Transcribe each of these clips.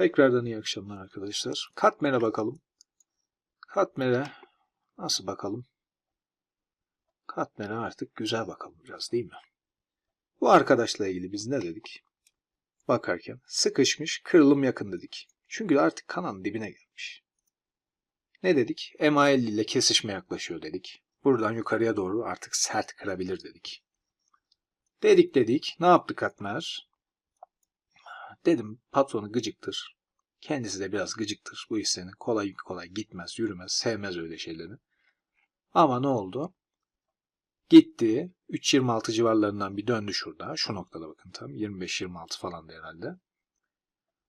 Tekrardan iyi akşamlar arkadaşlar. Katmer'e bakalım. Katmer'e nasıl bakalım? Katmer'e artık güzel bakalım biraz değil mi? Bu arkadaşla ilgili biz ne dedik? Bakarken sıkışmış, kırılım yakın dedik. Çünkü artık kanalın dibine gelmiş. Ne dedik? MA50 ile kesişme yaklaşıyor dedik. Buradan yukarıya doğru artık sert kırabilir dedik. Dedik dedik. Ne yaptı Katmer? Dedim patronu gıcıktır. Kendisi de biraz gıcıktır bu hissenin. Kolay kolay gitmez, yürümez, sevmez öyle şeyleri. Ama ne oldu? Gitti. 3.26 civarlarından bir döndü şurada. Şu noktada bakın tam. 25-26 falan da herhalde.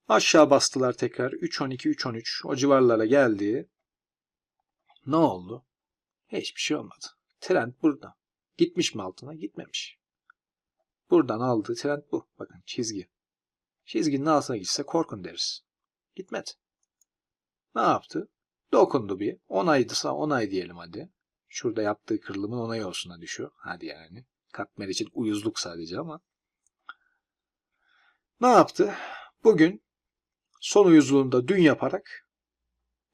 Aşağı bastılar tekrar. 3.12, 3.13 o civarlara geldi. Ne oldu? Hiçbir şey olmadı. Trend burada. Gitmiş mi altına? Gitmemiş. Buradan aldığı trend bu. Bakın çizgi. Çizginin altına gitse korkun deriz. Gitmedi. Ne yaptı? Dokundu bir. Onaydısa onay diyelim hadi. Şurada yaptığı kırılımın onayı olsuna düşüyor. Hadi yani. Katmer için uyuzluk sadece ama. Ne yaptı? Bugün son uyuzluğunda dün yaparak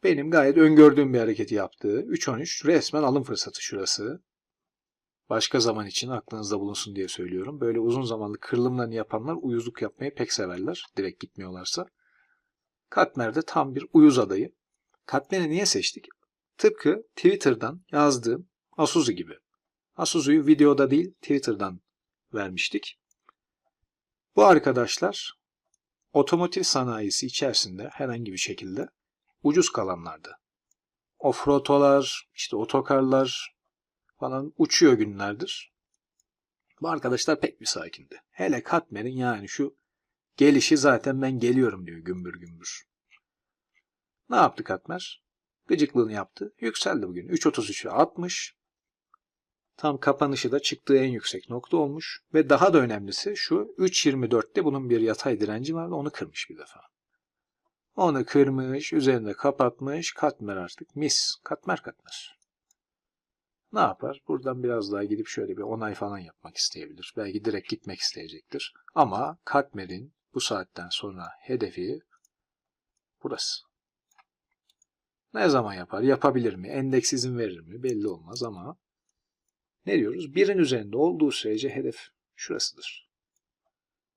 benim gayet öngördüğüm bir hareketi yaptığı 3-13 resmen alım fırsatı şurası. Başka zaman için aklınızda bulunsun diye söylüyorum. Böyle uzun zamanlı kırılımlarını yapanlar uyuzluk yapmayı pek severler. Direkt gitmiyorlarsa. Katmer de tam bir uyuz adayı. Katmer'i niye seçtik? Tıpkı Twitter'dan yazdığım Asuzu gibi. Asuzu'yu videoda değil Twitter'dan vermiştik. Bu arkadaşlar otomotiv sanayisi içerisinde herhangi bir şekilde ucuz kalanlardı. Offrotolar, işte otokarlar falan uçuyor günlerdir. Bu arkadaşlar pek bir sakindi. Hele Katmer'in yani şu gelişi zaten ben geliyorum diyor gümbür gümbür. Ne yaptı Katmer? Gıcıklığını yaptı. Yükseldi bugün. 3.33'e 60. Tam kapanışı da çıktığı en yüksek nokta olmuş. Ve daha da önemlisi şu 3.24'te bunun bir yatay direnci vardı. Onu kırmış bir defa. Onu kırmış, üzerinde kapatmış. Katmer artık mis. Katmer katmer. Ne yapar? Buradan biraz daha gidip şöyle bir onay falan yapmak isteyebilir. Belki direkt gitmek isteyecektir. Ama Katmer'in bu saatten sonra hedefi burası. Ne zaman yapar? Yapabilir mi? Endeks izin verir mi? Belli olmaz ama ne diyoruz? Birin üzerinde olduğu sürece hedef şurasıdır.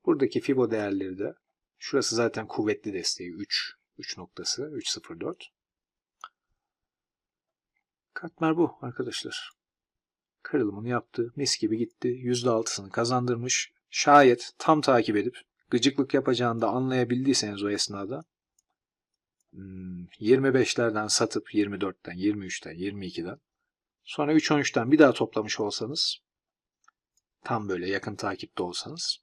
Buradaki Fibo değerleri de şurası zaten kuvvetli desteği 3. 3 noktası 3.04. Katmer bu arkadaşlar. Kırılımını yaptı. Mis gibi gitti. %6'sını kazandırmış. Şayet tam takip edip gıcıklık yapacağını da anlayabildiyseniz o esnada 25'lerden satıp 24'ten, 23'ten, 22'den sonra 3-13'ten bir daha toplamış olsanız tam böyle yakın takipte olsanız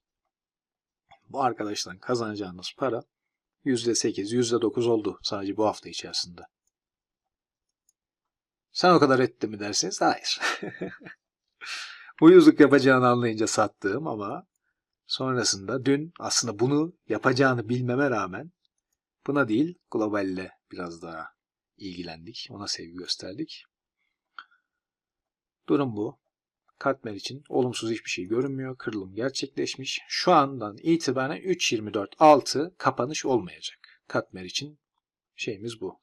bu arkadaştan kazanacağınız para %8, %9 oldu sadece bu hafta içerisinde. Sen o kadar etti mi dersiniz? Hayır. Uyuzluk yapacağını anlayınca sattığım ama sonrasında dün aslında bunu yapacağını bilmeme rağmen buna değil globalle biraz daha ilgilendik. Ona sevgi gösterdik. Durum bu. Katmer için olumsuz hiçbir şey görünmüyor. Kırılım gerçekleşmiş. Şu andan itibaren 3.24.6 kapanış olmayacak. Katmer için şeyimiz bu.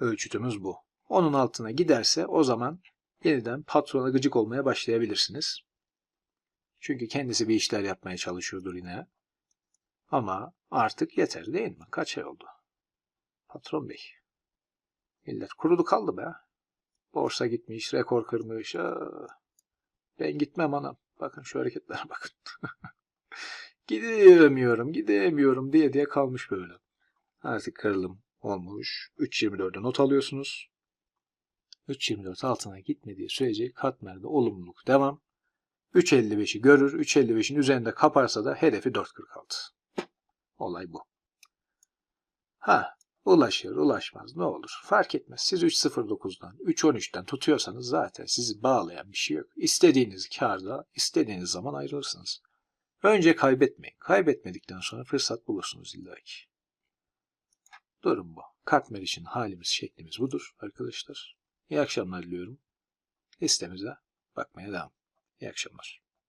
Ölçütümüz bu. Onun altına giderse o zaman yeniden patrona gıcık olmaya başlayabilirsiniz. Çünkü kendisi bir işler yapmaya çalışıyordur yine. Ama artık yeter değil mi? Kaç ay oldu? Patron bey. Millet kurudu kaldı be. Borsa gitmiş, rekor kırmış. Aa, ben gitmem anam. Bakın şu hareketlere bakın. gidemiyorum, gidemiyorum diye diye kalmış böyle. Artık kırılım olmuş. 3.24'de not alıyorsunuz. 3.24 altına gitmediği sürece katmerde olumluluk devam. 3.55'i görür. 3.55'in üzerinde kaparsa da hedefi 4.46. Olay bu. Ha, ulaşır, ulaşmaz ne olur fark etmez. Siz 3.09'dan, 3.13'ten tutuyorsanız zaten sizi bağlayan bir şey yok. İstediğiniz karda, istediğiniz zaman ayrılırsınız. Önce kaybetmeyin. Kaybetmedikten sonra fırsat bulursunuz illaki. Durum bu. Katmer için halimiz, şeklimiz budur arkadaşlar. İyi akşamlar diliyorum. Listemize bakmaya devam. İyi akşamlar.